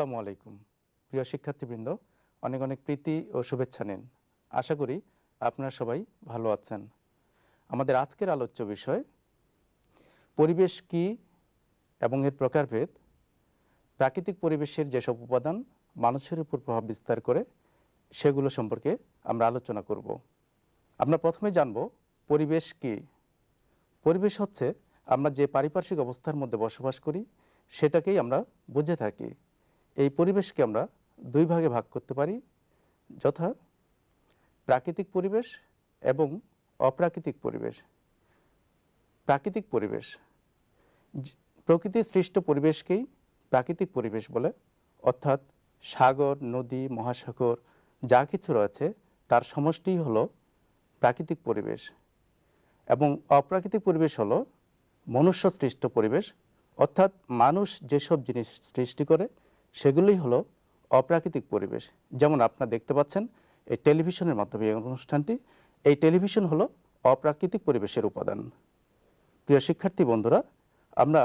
আসসালামু আলাইকুম। প্রিয় শিক্ষার্থীবৃন্দ, অনেক অনেক প্রীতি ও শুভেচ্ছা নিন। আশা করি আপনারা সবাই ভালো আছেন। আমাদের আজকের আলোচ্য বিষয়, পরিবেশ কি এবং এর প্রকারভেদ? প্রাকৃতিক পরিবেশের যেসব উপাদান মানুষের উপর প্রভাব বিস্তার করে, সেগুলো সম্পর্কে আমরা আলোচনা করব। আমরা প্রথমে জানব, পরিবেশ কি? পরিবেশ হচ্ছে আমরা যে পারিপার্শ্বিক অবস্থার মধ্যে বসবাস করি, সেটাকেই আমরা বুঝে থাকি। এই পরিবেশকে আমরা দুই ভাগে ভাগ করতে পারি, যথা প্রাকৃতিক পরিবেশ এবং অপ্রাকৃতিক পরিবেশ। প্রাকৃতিক পরিবেশ প্রকৃতির সৃষ্ট পরিবেশকেই প্রাকৃতিক পরিবেশ বলে, অর্থাৎ সাগর, নদী, মহাসাগর, যা কিছু রয়েছে, তার সমষ্টিই হলো প্রাকৃতিক পরিবেশ। এবং অপ্রাকৃতিক পরিবেশ হলো মনুষ্য সৃষ্ট পরিবেশ, অর্থাৎ মানুষ যেসব জিনিস সৃষ্টি করে সেগুলোই হলো অপ্রাকৃতিক পরিবেশ। যেমন আপনারা দেখতে পাচ্ছেন, এই টেলিভিশনের মাধ্যমে এই অনুষ্ঠানটি, এই টেলিভিশন হলো অপ্রাকৃতিক পরিবেশের উপাদান। প্রিয় শিক্ষার্থী বন্ধুরা, আমরা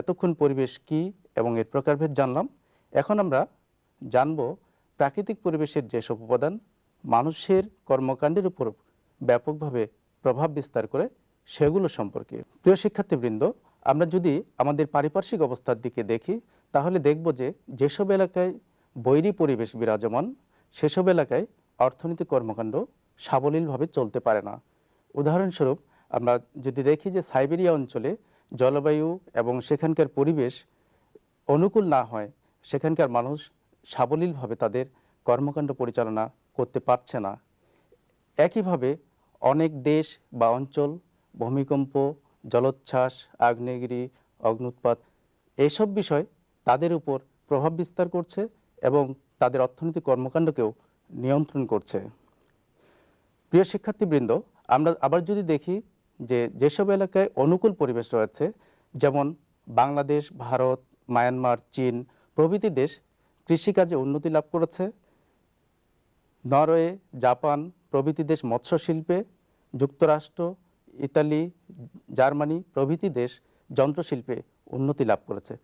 এতক্ষণ পরিবেশ কি এবং এর প্রকারভেদ জানলাম। এখন আমরা জানব প্রাকৃতিক পরিবেশের যেসব উপাদান মানুষের কর্মকাণ্ডের উপর ব্যাপকভাবে প্রভাব বিস্তার করে সেগুলো সম্পর্কে। প্রিয় শিক্ষার্থীবৃন্দ, আমরা যদি আমাদের পারিপার্শ্বিক অবস্থার দিকে দেখি তাহলে দেখব যে যেসব এলাকায় বৈরী পরিবেশ বিরাজমান, সেসব এলাকায় অর্থনৈতিক কর্মকাণ্ড সাবলীলভাবে চলতে পারে না। উদাহরণস্বরূপ, আমরা যদি দেখি যে সাইবেরিয়া অঞ্চলে জলবায়ু এবং সেখানকার পরিবেশ অনুকূল না হয়, সেখানকার মানুষ সাবলীলভাবে তাদের কর্মকাণ্ড পরিচালনা করতে পারছে না। একইভাবে অনেক দেশ বা অঞ্চল, ভূমিকম্প, জলোচ্ছ্বাস, আগ্নেয়গিরি, অগ্নুৎপাত এইসব বিষয় তাদের উপর প্রভাব বিস্তার করছে এবং তাদের অর্থনৈতিক কর্মকাণ্ডকেও নিয়ন্ত্রণ করছে। প্রিয় শিক্ষার্থীবৃন্দ, আমরা আবার যদি দেখি যে যেসব এলাকায় অনুকূল পরিবেশ রয়েছে, যেমন বাংলাদেশ, ভারত, মায়ানমার, চীন প্রভৃতি দেশ কৃষিকাজে উন্নতি লাভ করেছে। নরওয়ে, জাপান প্রভৃতি দেশ মৎস্য শিল্পে যুক্তরাষ্ট্র, ইতালি, জার্মানি প্রভৃতি দেশ যন্ত্রশিল্পে উন্নতি লাভ করেছে।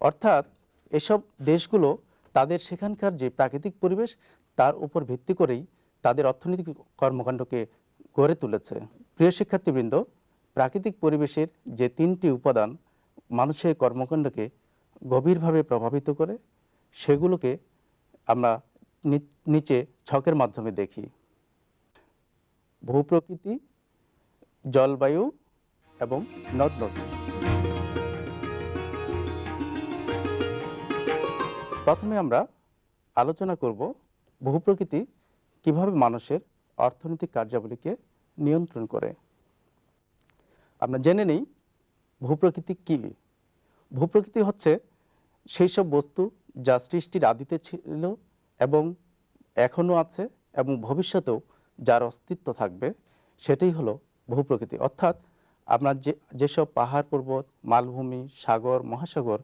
অর্থাৎ এসব দেশগুলো তাদের সেখানকার যে প্রাকৃতিক পরিবেশ, তার উপর ভিত্তি করেই তাদের অর্থনৈতিক কর্মকাণ্ডকে গড়ে তুলেছে। প্রিয় শিক্ষার্থীবৃন্দ, প্রাকৃতিক পরিবেশের যে তিনটি উপাদান মানুষের কর্মকাণ্ডকে গভীরভাবে প্রভাবিত করে, সেগুলোকে আমরা নিচে ছকের মাধ্যমে দেখি। ভূপ্রকৃতি, জলবায়ু এবং নদ নদী প্রথমে আমরা আলোচনা করব ভূপ্রকৃতি কীভাবে মানুষের অর্থনৈতিক কার্যাবলীকে নিয়ন্ত্রণ করে। আমরা জেনে নেই ভূপ্রকৃতি কী। ভূপ্রকৃতি হচ্ছে সেই সব বস্তু যা সৃষ্টির আদিতে ছিল এবং এখনও আছে এবং ভবিষ্যতেও যার অস্তিত্ব থাকবে সেটাই হলো ভূপ্রকৃতি। অর্থাৎ আপনার যে, যেসব পাহাড় পর্বত, মালভূমি, সাগর, মহাসাগর,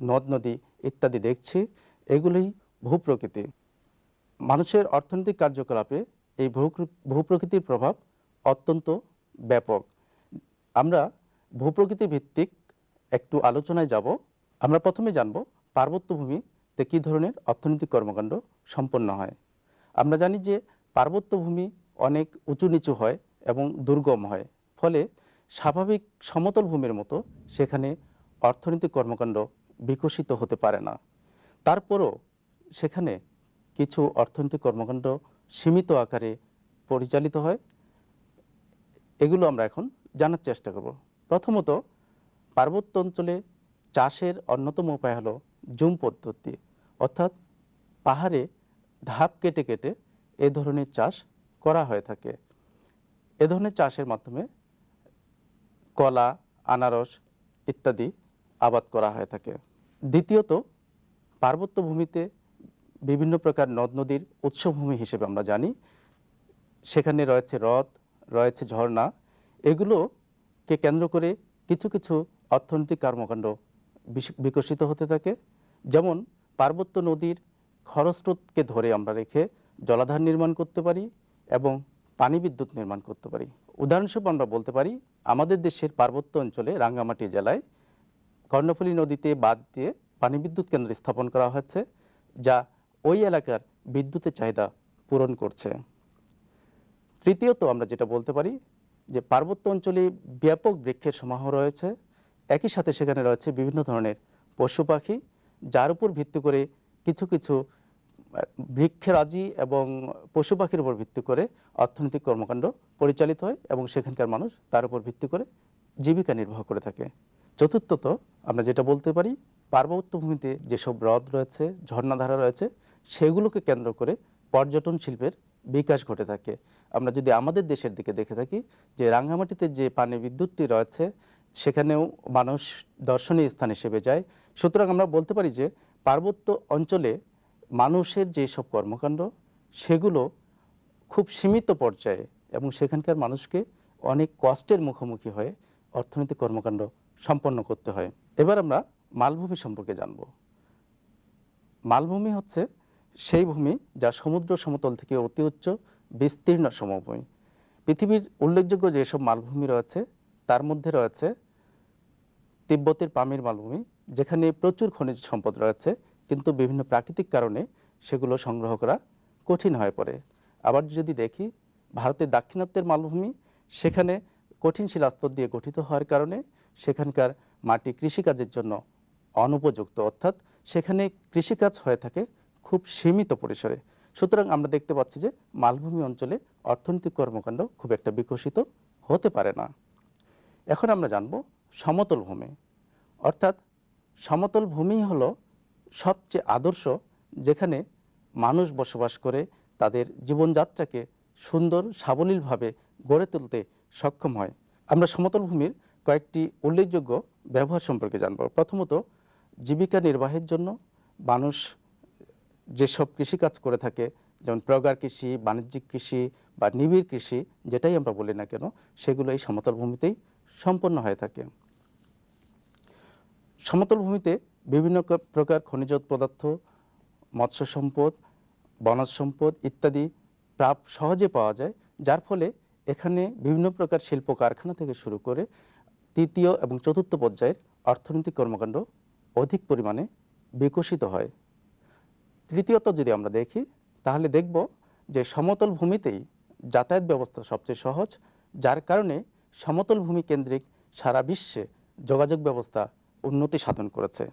নদ, নদী ইত্যাদি দেখছি এগুলোই ভূপ্রকৃতি। মানুষের অর্থনৈতিক কার্যকলাপে এই ভূপ্রকৃতির প্রভাব অত্যন্ত ব্যাপক। আমরা ভূপ্রকৃতি ভিত্তিক একটু আলোচনায় যাব। আমরা প্রথমে জানব পার্বত্য ভূমিতে কী ধরনের অর্থনৈতিক কর্মকাণ্ড সম্পন্ন হয়। আমরা জানি যে পার্বত্য ভূমি অনেক উঁচু নিচু হয় এবং দুর্গম হয়। ফলে স্বাভাবিক সমতল ভূমির মতো সেখানে অর্থনৈতিক কর্মকাণ্ড বিকশিত হতে পারে না। তারপরও সেখানে কিছু অর্থনৈতিক কর্মকাণ্ড সীমিত আকারে পরিচালিত হয়। এগুলো আমরা এখন জানার চেষ্টা করব। প্রথমত, পার্বত্য অঞ্চলে চাষের অন্যতম উপায় হলো জুম পদ্ধতি। অর্থাৎ পাহাড়ে ধাপ কেটে কেটে এ ধরনের চাষ করা হয়ে থাকে। এ ধরনের চাষের মাধ্যমে কলা, আনারস ইত্যাদি আবাদ করা হয়ে থাকে। দ্বিতীয়ত পার্বত্য ভূমিতে বিভিন্ন প্রকার নদ নদীর উৎসভূমি হিসেবে আমরা জানি। সেখানে রয়েছে হ্রদ, রয়েছে ঝর্ণা। এগুলোকে কেন্দ্র করে কিছু কিছু অর্থনৈতিক কর্মকাণ্ড বিকশিত হতে থাকে। যেমন পার্বত্য নদীর খরস্রোতকে ধরে আমরা রেখে জলাধার নির্মাণ করতে পারি এবং পানি বিদ্যুৎ নির্মাণ করতে পারি। উদাহরণস্বরূপ আমরা বলতে পারি, আমাদের দেশের পার্বত্য অঞ্চলে রাঙ্গামাটি জেলায় কর্ণফুলী নদীতে বাঁধ দিয়ে পানি বিদ্যুৎ কেন্দ্র স্থাপন করা হয়েছে, যা ওই এলাকার বিদ্যুতের চাহিদা পূরণ করছে। তৃতীয়ত আমরা যেটা বলতে পারি যে পার্বত্য অঞ্চলে ব্যাপক বৃক্ষের সমাহ রয়েছে। একই সাথে সেখানে রয়েছে বিভিন্ন ধরনের পশু পাখি, যার উপর ভিত্তি করে কিছু কিছু বৃক্ষরাজি এবং পশু পাখির উপর ভিত্তি করে অর্থনৈতিক কর্মকাণ্ড পরিচালিত হয় এবং সেখানকার মানুষ তার উপর ভিত্তি করে জীবিকা নির্বাহ করে থাকে। চতুর্থত আমরা যেটা বলতে পারি পার্বত্য ভূমিতে যেসব হ্রদ রয়েছে, ঝর্ণাধারা রয়েছে, সেগুলোকে কেন্দ্র করে পর্যটন শিল্পের বিকাশ ঘটে থাকে। আমরা যদি আমাদের দেশের দিকে দেখে থাকি, যে রাঙ্গামাটিতে যে পানি বিদ্যুৎটি রয়েছে, সেখানেও মানুষ দর্শনীয় স্থান হিসেবে যায়। সুতরাং আমরা বলতে পারি যে পার্বত্য অঞ্চলে মানুষের যেসব কর্মকাণ্ড, সেগুলো খুব সীমিত পর্যায়ে এবং সেখানকার মানুষকে অনেক কষ্টের মুখোমুখি হয়ে অর্থনৈতিক কর্মকাণ্ড সম্পন্ন করতে হয়। এবার আমরা মালভূমি সম্পর্কে জানব। মালভূমি হচ্ছে সেই ভূমি যা সমুদ্র সমতল থেকে অতি উচ্চ, বিস্তীর্ণ সমভূমি। পৃথিবীর উল্লেখযোগ্য যেসব মালভূমি রয়েছে, তার মধ্যে রয়েছে তিব্বতের পামির মালভূমি, যেখানে প্রচুর খনিজ সম্পদ রয়েছে, কিন্তু বিভিন্ন প্রাকৃতিক কারণে সেগুলো সংগ্রহ করা কঠিন হয়ে পড়ে। আবার যদি দেখি, ভারতের দাক্ষিণাত্যের মালভূমি, সেখানে কঠিন শিলাস্তর দিয়ে গঠিত হওয়ার কারণে সেখানকার মাটি কৃষিকাজের জন্য অনুপযুক্ত, অর্থাৎ সেখানে কৃষিকাজ হয়ে থাকে খুব সীমিত পরিসরে। সুতরাং আমরা দেখতে পাচ্ছি যে মালভূমি অঞ্চলে অর্থনৈতিক কর্মকাণ্ড খুব একটা বিকশিত হতে পারে না। এখন আমরা জানব সমতল ভূমি। অর্থাৎ সমতল ভূমি হলো সবচেয়ে আদর্শ যেখানে মানুষ বসবাস করে, তাদের জীবনযাত্রাকে সুন্দর, সাবলীলভাবে গড়ে তুলতে সক্ষম হয়। আমরা সমতল ভূমির কয়েকটি উল্লেখযোগ্য ব্যবহার সম্পর্কে জানব। প্রথমত জীবিকা নির্বাহের জন্য মানুষ যেসব কৃষিকাজ করে থাকে, যেমন প্রগার কৃষি, বাণিজ্যিক কৃষি বা নিবিড় কৃষি, যেটাই আমরা বলি না কেন, সেগুলো এই সমতল ভূমিতেই সম্পন্ন হয়ে থাকে। সমতল ভূমিতে বিভিন্ন প্রকার খনিজ পদার্থ, মৎস্য সম্পদ, বনজ সম্পদ ইত্যাদি প্রাপ সহজে পাওয়া যায়, যার ফলে এখানে বিভিন্ন প্রকার শিল্প কারখানা থেকে শুরু করে তৃতীয় এবং চতুর্থ পর্যায়ের অর্থনৈতিক কর্মকাণ্ড অধিক পরিমাণে বিকশিত হয়। তৃতীয়ত যদি আমরা দেখি, তাহলে দেখব যে সমতল ভূমিতেই যাতায়াত ব্যবস্থা সবচেয়ে সহজ, যার কারণে সমতল ভূমি কেন্দ্রিক সারা বিশ্বে যোগাযোগ ব্যবস্থা উন্নতি সাধন করেছে।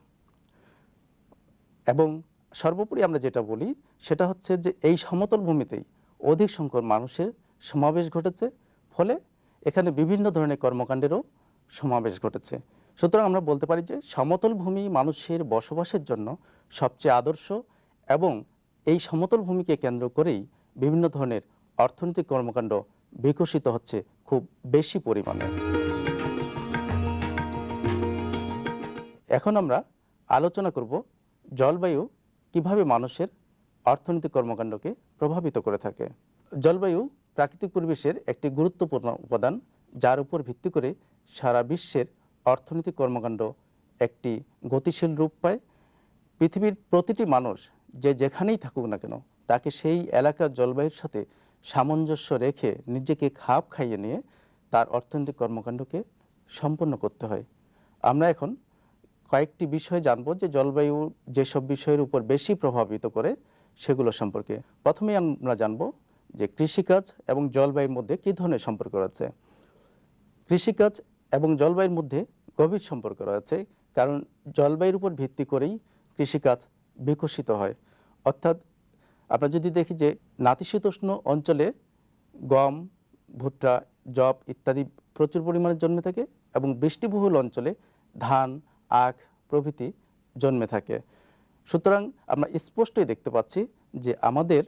এবং সর্বোপরি আমরা যেটা বলি, সেটা হচ্ছে যে এই সমতল ভূমিতেই অধিক সংখ্যক মানুষের সমাবেশ ঘটেছে, ফলে এখানে বিভিন্ন ধরনের কর্মকাণ্ডেরও সমাবেশ ঘটেছে। সুতরাং আমরা বলতে পারি যে সমতল ভূমি মানুষের বসবাসের জন্য সবচেয়ে আদর্শ এবং এই সমতল ভূমিকে কেন্দ্র করেই বিভিন্ন ধরনের অর্থনৈতিক কর্মকাণ্ড বিকশিত হচ্ছে খুব বেশি পরিমাণে। এখন আমরা আলোচনা করব জলবায়ু কীভাবে মানুষের অর্থনৈতিক কর্মকাণ্ডকে প্রভাবিত করে থাকে। জলবায়ু প্রাকৃতিক পরিবেশের একটি গুরুত্বপূর্ণ উপাদান, যার উপর ভিত্তি করে সারা বিশ্বের অর্থনৈতিক কর্মকাণ্ড একটি গতিশীল রূপ পায়। পৃথিবীর প্রতিটি মানুষ যে যেখানেই থাকুক না কেন, তাকে সেই এলাকার জলবায়ুর সাথে সামঞ্জস্য রেখে নিজেকে খাপ খাইয়ে নিয়ে তার অর্থনৈতিক কর্মকাণ্ডকে সম্পন্ন করতে হয়। আমরা এখন কয়েকটি বিষয় জানব যে জলবায়ু যেসব বিষয়ের উপর বেশি প্রভাবিত করে সেগুলো সম্পর্কে। প্রথমেই আমরা জানব যে কৃষিকাজ এবং জলবায়ুর মধ্যে কী ধরনের সম্পর্ক রয়েছে। কৃষিকাজ এবং জলবায়ুর মধ্যে গভীর সম্পর্ক রয়েছে, কারণ জলবায়ুর উপর ভিত্তি করেই কৃষিকাজ বিকশিত হয়। অর্থাৎ আমরা যদি দেখি যে নাতিশীতোষ্ণ অঞ্চলে গম, ভুট্টা জব ইত্যাদি প্রচুর পরিমাণে জন্মে থাকে এবং বৃষ্টিবহুল অঞ্চলে ধান, আখ প্রভৃতি জন্মে থাকে। সুতরাং আমরা স্পষ্টই দেখতে পাচ্ছি যে আমাদের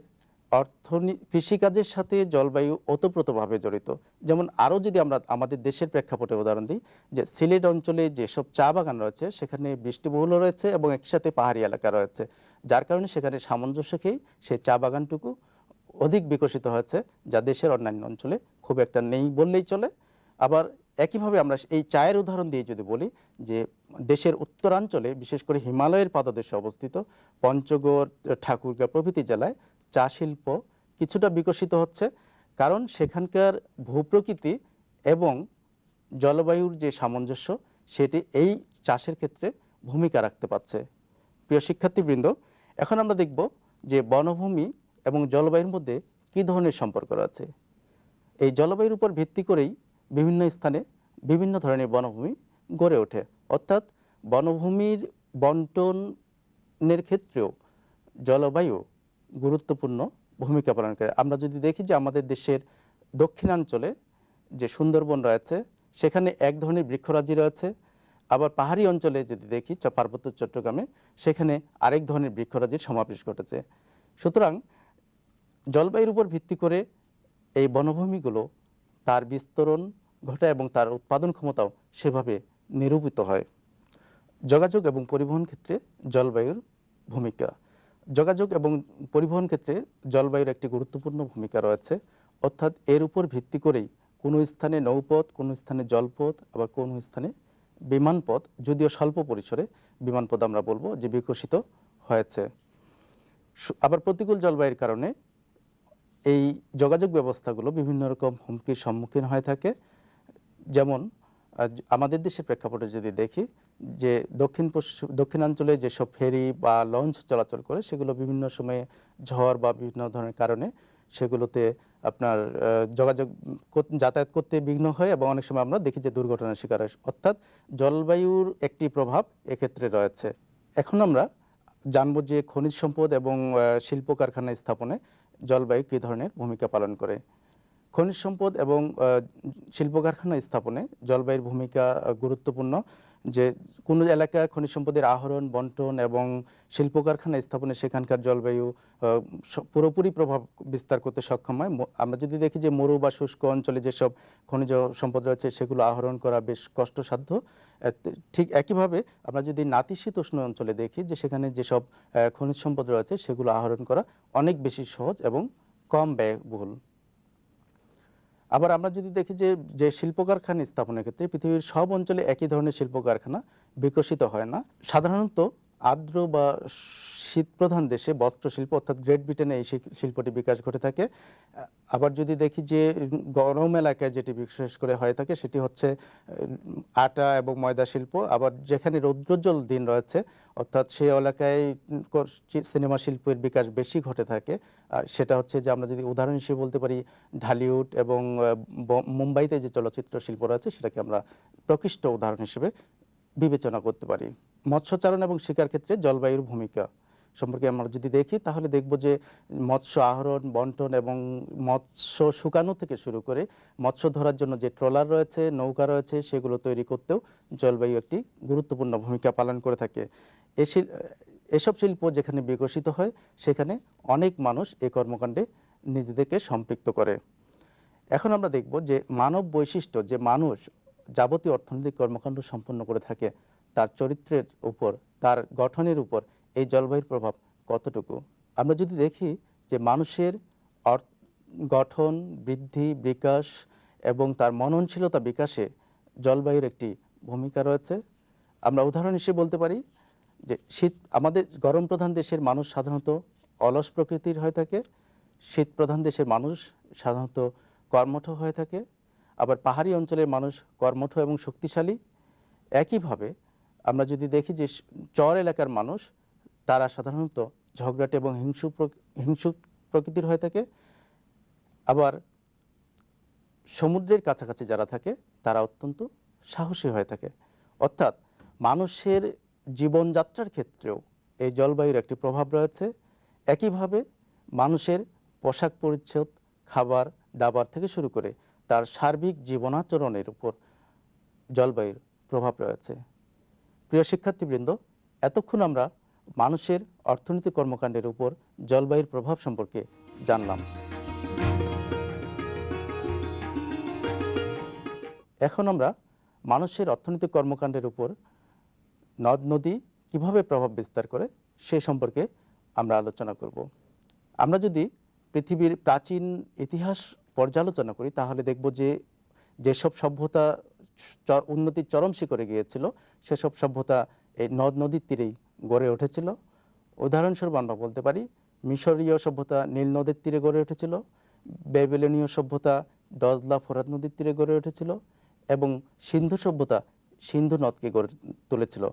অর্থনী, কৃষিকাজের সাথে জলবায়ু ওতপ্রোতভাবে জড়িত। যেমন আরও যদি আমরা আমাদের দেশের প্রেক্ষাপটে উদাহরণ দিই, যে সিলেট অঞ্চলে যেসব চা বাগান রয়েছে, সেখানে বৃষ্টিবহুল রয়েছে এবং একসাথে পাহাড়ি এলাকা রয়েছে। যার কারণে সেখানে সামঞ্জস্য খেয়েই সেই চা বাগানটুকু অধিক বিকশিত হয়েছে, যা দেশের অন্যান্য অঞ্চলে খুব একটা নেই বললেই চলে। আবার একইভাবে আমরা এই চায়ের উদাহরণ দিয়ে যদি বলি, যে দেশের উত্তরাঞ্চলে, বিশেষ করে হিমালয়ের পাদদেশে অবস্থিত পঞ্চগড়, ঠাকুরগাঁ প্রভৃতি জেলায় চা শিল্প কিছুটা বিকশিত হচ্ছে, কারণ সেখানকার ভূপ্রকৃতি এবং জলবায়ুর যে সামঞ্জস্য, সেটি এই চাষের ক্ষেত্রে ভূমিকা রাখতে পারছে। প্রিয় শিক্ষার্থীবৃন্দ, এখন আমরা দেখব যে বনভূমি এবং জলবায়ুর মধ্যে কী ধরনের সম্পর্ক রয়েছে। এই জলবায়ুর উপর ভিত্তি করেই বিভিন্ন স্থানে বিভিন্ন ধরনের বনভূমি গড়ে ওঠে। অর্থাৎ বনভূমির বন্টনের ক্ষেত্রেও জলবায়ু গুরুত্বপূর্ণ ভূমিকা পালন করে। আমরা যদি দেখি যে আমাদের দেশের দক্ষিণাঞ্চলে যে সুন্দরবন রয়েছে, সেখানে এক ধরনের বৃক্ষরাজি রয়েছে। আবার পাহাড়ি অঞ্চলে যদি দেখি পার্বত্য চট্টগ্রামে, সেখানে আরেক ধরনের বৃক্ষরাজির সমাবেশ ঘটেছে। সুতরাং জলবায়ুর উপর ভিত্তি করে এই বনভূমিগুলো তার বিস্তরণ ঘটায় এবং তার উৎপাদন ক্ষমতাও সেভাবে নিরূপিত হয়। যোগাযোগ এবং পরিবহন ক্ষেত্রে জলবায়ুর ভূমিকা। যোগাযোগ এবং পরিবহন ক্ষেত্রে জলবায়ুর একটি গুরুত্বপূর্ণ ভূমিকা রয়েছে। অর্থাৎ এর উপর ভিত্তি করেই কোনো স্থানে নৌপথ, কোনো স্থানে জলপথ, আবার কোনো স্থানে বিমানপথ, যদিও স্বল্প পরিসরে বিমানপথ আমরা বলব, যে বিকশিত হয়েছে। আবার প্রতিকূল জলবায়ুর কারণে এই যোগাযোগ ব্যবস্থাগুলো বিভিন্ন রকম হুমকির সম্মুখীন হয়ে থাকে। যেমন আমাদের দেশের প্রেক্ষাপটে যদি দেখি যে দক্ষিণ পশ্চিম, দক্ষিণাঞ্চলে যেসব ফেরি বা লঞ্চ চলাচল করে, সেগুলো বিভিন্ন সময়ে ঝড় বা বিভিন্ন ধরনের কারণে সেগুলোতে আপনার যোগাযোগ যাতায়াত করতে বিঘ্ন হয় এবং অনেক সময় আমরা দেখি যে দুর্ঘটনার শিকার হয়। অর্থাৎ জলবায়ুর একটি প্রভাব এক্ষেত্রে রয়েছে। এখন আমরা জানব যে খনিজ সম্পদ এবং শিল্প কারখানা স্থাপনে জলবায়ু কী ধরনের ভূমিকা পালন করে। খনিজ সম্পদ এবং শিল্প কারখানা স্থাপনে জলবায়ুর ভূমিকা গুরুত্বপূর্ণ। যে কোনো এলাকায় খনিজ সম্পদের আহরণ, বন্টন এবং শিল্প কারখানা স্থাপনে সেখানকার জলবায়ু পুরোপুরি প্রভাব বিস্তার করতে সক্ষম হয়। আমরা যদি দেখি যে মরু বা শুষ্ক অঞ্চলে যেসব খনিজ সম্পদ রয়েছে, সেগুলো আহরণ করা বেশ কষ্টসাধ্য। ঠিক একইভাবে আমরা যদি নাতিশীতোষ্ণ অঞ্চলে দেখি যে সেখানে যেসব খনিজ সম্পদ রয়েছে, সেগুলো আহরণ করা অনেক বেশি সহজ এবং কম ব্যয়বহুল। আবার আমরা যদি দেখি যে যে শিল্প কারখানা স্থাপনের ক্ষেত্রে পৃথিবীর সব অঞ্চলে একই ধরনের শিল্প কারখানা বিকশিত হয় না। সাধারণত আর্দ্র বা শীতপ্রধান দেশে বস্ত্র শিল্প অর্থাৎ গ্রেট ব্রিটেনে এই শিল্পটি বিকাশ ঘটে থাকে। আবার যদি দেখি যে গরম এলাকায় যেটি বিশেষ করে হয়ে থাকে, সেটি হচ্ছে আটা এবং ময়দা শিল্প। আবার যেখানে রৌদ্রোজ্জ্বল দিন রয়েছে, অর্থাৎ সেই এলাকায় সিনেমা শিল্পের বিকাশ বেশি ঘটে থাকে। সেটা হচ্ছে যে আমরা যদি উদাহরণ হিসেবে বলতে পারি, ঢালিউড এবং মুম্বাইতে যে চলচ্চিত্র শিল্প রয়েছে, সেটাকে আমরা প্রকৃষ্ট উদাহরণ হিসেবে বিবেচনা করতে পারি। মৎস্যচারণ এবং শিকার ক্ষেত্রে জলবায়ুর ভূমিকা। সম্পর্কে আমরা যদি দেখি, তাহলে দেখব যে মৎস্য আহরণ, বন্টন এবং মৎস্য শুকানো থেকে শুরু করে মৎস্য ধরার জন্য যে ট্রলার রয়েছে, নৌকা রয়েছে, সেগুলো তৈরি করতেও জলবায়ু একটি গুরুত্বপূর্ণ ভূমিকা পালন করে থাকে। এ শিল- এসব শিল্প যেখানে বিকশিত হয়, সেখানে অনেক মানুষ এই কর্মকাণ্ডে নিজেদেরকে সম্পৃক্ত করে। এখন আমরা দেখব যে মানব বৈশিষ্ট্য, যে মানুষ যাবতীয় অর্থনৈতিক কর্মকাণ্ড সম্পন্ন করে থাকে, তার চরিত্রের উপর, তার গঠনের উপর এই জলবায়ুর প্রভাব কতটুকু? আমরা যদি দেখি যে মানুষের গঠন, বৃদ্ধি, বিকাশ এবং তার মননশীলতা বিকাশে জলবায়ুর একটি ভূমিকা রয়েছে। আমরা উদাহরণ হিসেবে বলতে পারি যে শীত, আমাদের গরম প্রধান দেশের মানুষ সাধারণত অলস প্রকৃতির হয়ে থাকে। শীত প্রধান দেশের মানুষ সাধারণত কর্মঠ হয়ে থাকে। আবার পাহাড়ি অঞ্চলের মানুষ কর্মঠ এবং শক্তিশালী। একইভাবে আমরা যদি দেখি যে চর এলাকার মানুষ তারা সাধারণত ঝগড়াটে এবং হিংসু হিংসুক প্রকৃতির হয়ে থাকে। আবার সমুদ্রের কাছাকাছি যারা থাকে, তারা অত্যন্ত সাহসী হয়ে থাকে। অর্থাৎ মানুষের জীবনযাত্রার ক্ষেত্রেও এই জলবায়ুর একটি প্রভাব রয়েছে। একইভাবে মানুষের পোশাক পরিচ্ছদ, খাবার, দাবার থেকে শুরু করে তার সার্বিক জীবনাচরণের উপর জলবায়ুর প্রভাব রয়েছে। প্রিয় শিক্ষার্থীবৃন্দ, এতক্ষণ আমরা মানুষের অর্থনৈতিক কর্মকাণ্ডের উপর জলবায়ুর প্রভাব সম্পর্কে জানলাম। এখন আমরা মানুষের অর্থনৈতিক কর্মকাণ্ডের উপর নদ নদী কীভাবে প্রভাব বিস্তার করে সে সম্পর্কে আমরা আলোচনা করব। আমরা যদি পৃথিবীর প্রাচীন ইতিহাস পর্যালোচনা করি, তাহলে দেখব যে যেসব সভ্যতা উন্নতির চরম শিখরে গিয়েছিল, সেসব সভ্যতা এই নদ নদীর তীরেই গড়ে উঠেছিল। উদাহরণস্বরূপ আমরা বলতে পারি, মিশরীয় সভ্যতা নীল নদের তীরে গড়ে উঠেছিল বেবিলনীয় সভ্যতা ডজলা ফোরাত নদীর তীরে গড়ে উঠেছিল এবং সিন্ধু সভ্যতা সিন্ধু নদকে গড়ে তুলেছিল।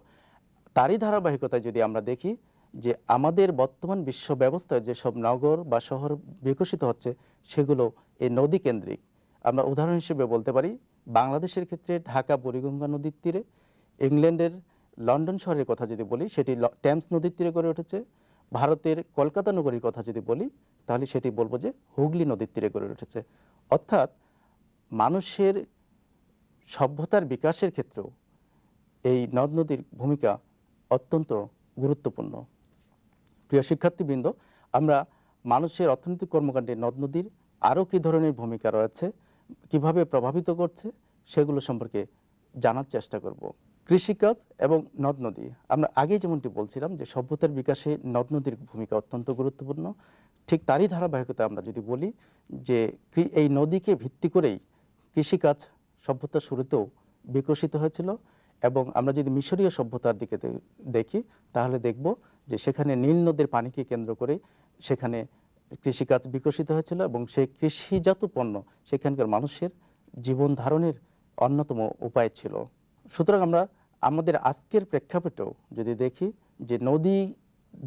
তারই ধারাবাহিকতায় যদি আমরা দেখি যে আমাদের বর্তমান বিশ্ব ব্যবস্থায় যেসব নগর বা শহর বিকশিত হচ্ছে, সেগুলো এই নদী কেন্দ্রিক। আমরা উদাহরণ হিসেবে বলতে পারি, বাংলাদেশের ক্ষেত্রে ঢাকা বুড়িগঙ্গা নদীর তীরে, ইংল্যান্ডের লন্ডন শহরের কথা যদি বলি, সেটি টেমস নদীর তীরে গড়ে উঠেছে। ভারতের কলকাতা নগরীর কথা যদি বলি, তাহলে সেটি বলব যে হুগলি নদীর তীরে গড়ে উঠেছে। অর্থাৎ মানুষের সভ্যতার বিকাশের ক্ষেত্রেও এই নদ নদীর ভূমিকা অত্যন্ত গুরুত্বপূর্ণ। প্রিয় শিক্ষার্থীবৃন্দ, আমরা মানুষের অর্থনৈতিক কর্মকাণ্ডে নদ নদীর আরও কী ধরনের ভূমিকা রয়েছে, কীভাবে প্রভাবিত করছে, সেগুলো সম্পর্কে জানার চেষ্টা করব। কৃষিকাজ এবং নদ নদী আমরা আগেই যেমনটি বলছিলাম যে সভ্যতার বিকাশে নদ নদীর ভূমিকা অত্যন্ত গুরুত্বপূর্ণ। ঠিক তারই ধারাবাহিকতা আমরা যদি বলি যে এই নদীকে ভিত্তি করেই কৃষিকাজ সভ্যতার শুরুতেও বিকশিত হয়েছিল এবং আমরা যদি মিশরীয় সভ্যতার দিকে দেখি তাহলে দেখব যে সেখানে নীল নদীর পানিকে কেন্দ্র করে সেখানে কৃষিকাজ বিকশিত হয়েছিল এবং সেই কৃষিজাত পণ্য সেখানকার মানুষের জীবন ধারণের অন্যতম উপায় ছিল। সুতরাং আমরা আমাদের আজকের প্রেক্ষাপটেও যদি দেখি যে নদী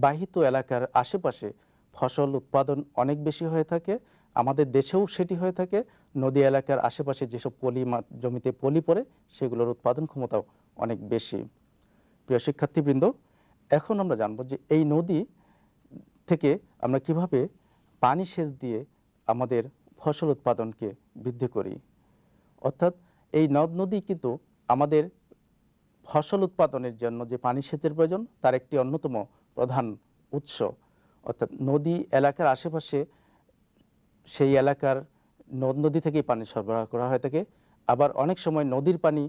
বাহিত এলাকার আশেপাশে ফসল উৎপাদন অনেক বেশি হয়ে থাকে, আমাদের দেশেও সেটি হয়ে থাকে। নদী এলাকার আশেপাশে যেসব পলি জমিতে পলি পড়ে, সেগুলোর উৎপাদন ক্ষমতাও অনেক বেশি। প্রিয় শিক্ষার্থীবৃন্দ, এখন আমরা জানব যে এই নদী থেকে আমরা কীভাবে পানি সেচ দিয়ে আমাদের ফসল উৎপাদনকে বৃদ্ধি করি। অর্থাৎ এই নদ নদী কিন্তু আমাদের ফসল উৎপাদনের জন্য যে পানি সেচের প্রয়োজন, তার একটি অন্যতম প্রধান উৎস। অর্থাৎ নদী এলাকার আশেপাশে সেই এলাকার নদ, নদী থেকেই পানি সরবরাহ করা হয়ে থাকে। আবার অনেক সময় নদীর পানি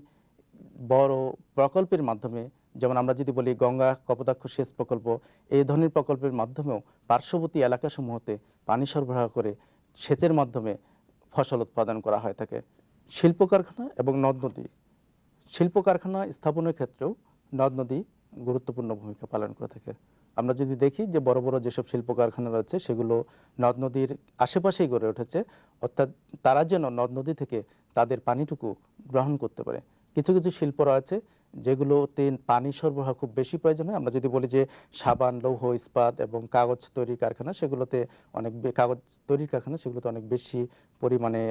বড় প্রকল্পের মাধ্যমে, যেমন আমরা যদি বলি গঙ্গা কপোতাক্ষ সেচ প্রকল্প, এই ধরনের প্রকল্পের মাধ্যমেও পার্শ্ববর্তী এলাকাসমূহতে পানি সরবরাহ করে সেচের মাধ্যমে ফসল উৎপাদন করা হয়ে থাকে। শিল্প কারখানা এবং নদ, নদী শিল্প কারখানা স্থাপনের ক্ষেত্রেও নদ নদী গুরুত্বপূর্ণ ভূমিকা পালন করে থাকে। আমরা যদি দেখি যে বড় বড় যেসব শিল্প কারখানা রয়েছে, সেগুলো নদ নদীর আশেপাশেই গড়ে উঠেছে, অর্থাৎ তারা যেন নদ নদী থেকে তাদের পানিটুকু গ্রহণ করতে পারে। কিছু কিছু শিল্প রয়েছে যেগুলোতে পানি সরবরাহ খুব বেশি প্রয়োজন হয়। আমরা যদি বলি যে সাবান, লৌহ, ইস্পাত এবং কাগজ তৈরির কারখানা, সেগুলোতে অনেক কাগজ তৈরির কারখানা, সেগুলোতে অনেক বেশি পরিমাণে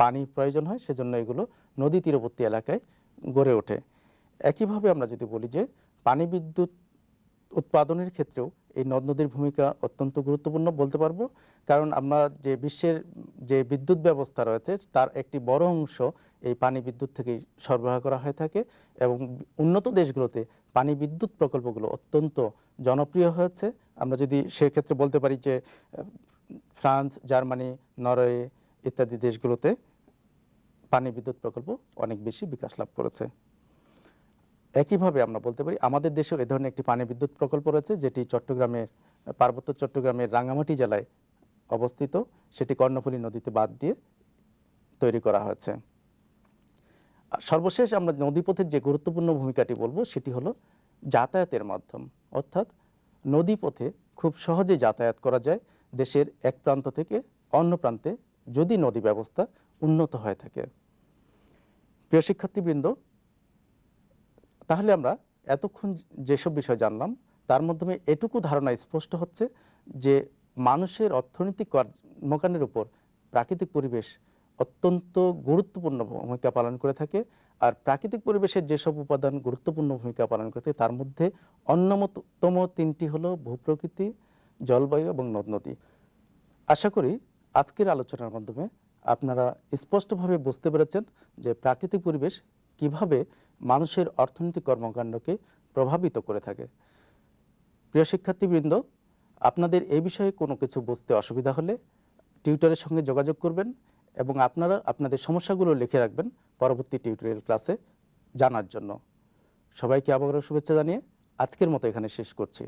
পানি প্রয়োজন হয়। সেজন্য এগুলো নদী তীরবর্তী এলাকায় গড়ে ওঠে। একইভাবে আমরা যদি বলি যে পানি বিদ্যুৎ উৎপাদনের ক্ষেত্রেও এই নদ নদীর ভূমিকা অত্যন্ত গুরুত্বপূর্ণ বলতে পারব। কারণ আমরা যে বিশ্বের যে বিদ্যুৎ ব্যবস্থা রয়েছে, তার একটি বড় অংশ এই পানি বিদ্যুৎ থেকেই সরবরাহ করা হয়ে থাকে এবং উন্নত দেশগুলোতে পানি বিদ্যুৎ প্রকল্পগুলো অত্যন্ত জনপ্রিয় হয়েছে। আমরা যদি সেক্ষেত্রে বলতে পারি যে ফ্রান্স, জার্মানি, নরওয়ে ইত্যাদি দেশগুলোতে পানি বিদ্যুৎ প্রকল্প অনেক বেশি বিকাশ লাভ করেছে। একইভাবে আমরা বলতে পারি, আমাদের দেশেও এ ধরনের একটি পানি বিদ্যুৎ প্রকল্প রয়েছে, যেটি চট্টগ্রামের, পার্বত্য চট্টগ্রামের রাঙ্গামাটি জেলায় অবস্থিত। সেটি কর্ণফুলী নদীতে বাদ দিয়ে তৈরি করা হয়েছে। সর্বশেষ আমরা নদীপথের যে গুরুত্বপূর্ণ ভূমিকাটি বলব, সেটি হলো যাতায়াতের মাধ্যম। অর্থাৎ নদীপথে খুব সহজে যাতায়াত করা যায় দেশের এক প্রান্ত থেকে অন্য প্রান্তে। যদি নদী ব্যবস্থা উন্নত হয়ে থাকে। প্রিয় শিক্ষার্থীবৃন্দ, তাহলে আমরা এতক্ষণ যেসব বিষয় জানলাম, তার মাধ্যমে এটুকু ধারণা স্পষ্ট হচ্ছে যে মানুষের অর্থনৈতিক কর্মকাণ্ডের উপর প্রাকৃতিক পরিবেশ অত্যন্ত গুরুত্বপূর্ণ ভূমিকা পালন করে থাকে। আর প্রাকৃতিক পরিবেশের যেসব উপাদান গুরুত্বপূর্ণ ভূমিকা পালন করে থাকে, তার মধ্যে অন্যতম তিনটি হলো ভূপ্রকৃতি, জলবায়ু এবং নদ নদী আশা করি আজকের আলোচনার মাধ্যমে আপনারা স্পষ্টভাবে বুঝতে পেরেছেন যে প্রাকৃতিক পরিবেশ কীভাবে মানুষের অর্থনৈতিক কর্মকাণ্ডকে প্রভাবিত করে থাকে। প্রিয় শিক্ষার্থীবৃন্দ, আপনাদের এই বিষয়ে কোনো কিছু বুঝতে অসুবিধা হলে টিউটারের সঙ্গে যোগাযোগ করবেন এবং আপনারা আপনাদের সমস্যাগুলো লিখে রাখবেন পরবর্তী টিউটোরিয়াল ক্লাসে জানার জন্য। সবাইকে আবারও শুভেচ্ছা জানিয়ে আজকের মতো এখানে শেষ করছি।